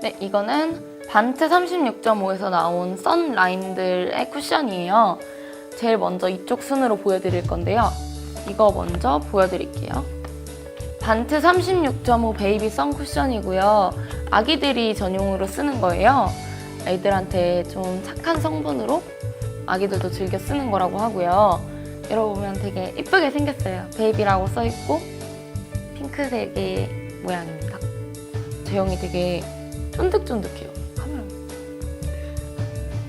네, 이거는 반트 36.5에서 나온 선 라인들의 쿠션이에요. 제일 먼저 이쪽 순으로 보여드릴 건데요. 이거 먼저 보여드릴게요. 반트 36.5 베이비 선 쿠션이고요. 아기들이 전용으로 쓰는 거예요. 애들한테 좀 착한 성분으로 아기들도 즐겨 쓰는 거라고 하고요. 열어보면 되게 이쁘게 생겼어요. 베이비라고 써있고 핑크색의 모양입니다. 제형이 되게 쫀득쫀득해요. 카메라.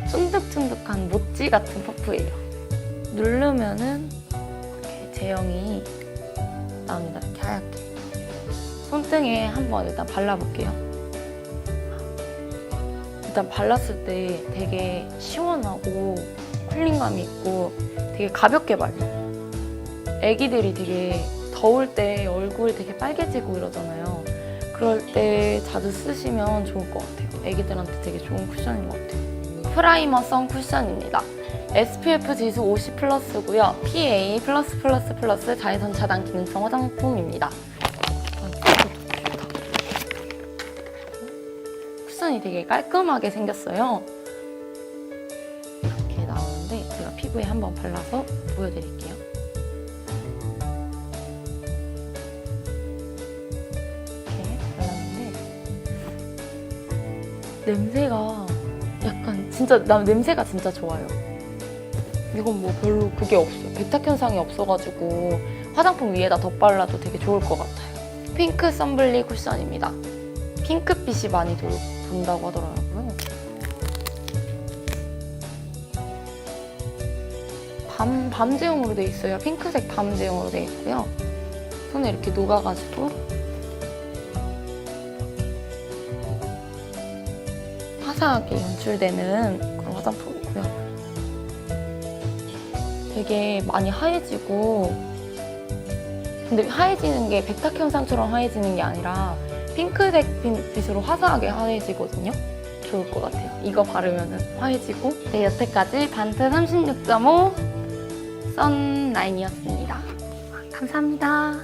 쫀득쫀득한 모찌 같은 퍼프예요. 누르면은 이렇게 제형이 나옵니다. 이렇게 하얗게. 손등에 한번 일단 발라볼게요. 일단 발랐을 때 되게 시원하고 쿨링감이 있고 되게 가볍게 발려요. 애기들이 되게 더울 때 얼굴 되게 빨개지고 이러잖아요. 그럴 때 자주 쓰시면 좋을 것 같아요. 애기들한테 되게 좋은 쿠션인 것 같아요. 프라이머 선 쿠션입니다. SPF 지수 50 플러스고요. PA 플러스 플러스 플러스 자외선 차단 기능성 화장품입니다. 아. 쿠션이 되게 깔끔하게 생겼어요. 이렇게 나오는데 제가 피부에 한번 발라서 보여드릴게요. 냄새가 약간 진짜 나 냄새가 진짜 좋아요. 이건 뭐 별로 그게 없어요. 백탁 현상이 없어가지고 화장품 위에다 덧발라도 되게 좋을 것 같아요. 핑크 썬블리 쿠션입니다. 핑크빛이 많이 돌, 돈다고 하더라고요. 밤, 밤 제형으로 돼 있어요. 핑크색 밤 제형으로 돼 있고요. 손에 이렇게 녹아가지고 화사하게 연출되는 그런 화장품이고요. 되게 많이 하얘지고 근데 하얘지는 게 백탁 현상처럼 하얘지는 게 아니라 핑크색 빛- 빛으로 화사하게 하얘지거든요. 좋을 것 같아요. 이거 바르면 화해지고. 네, 여태까지 반트 36.5 선 라인이었습니다. 감사합니다.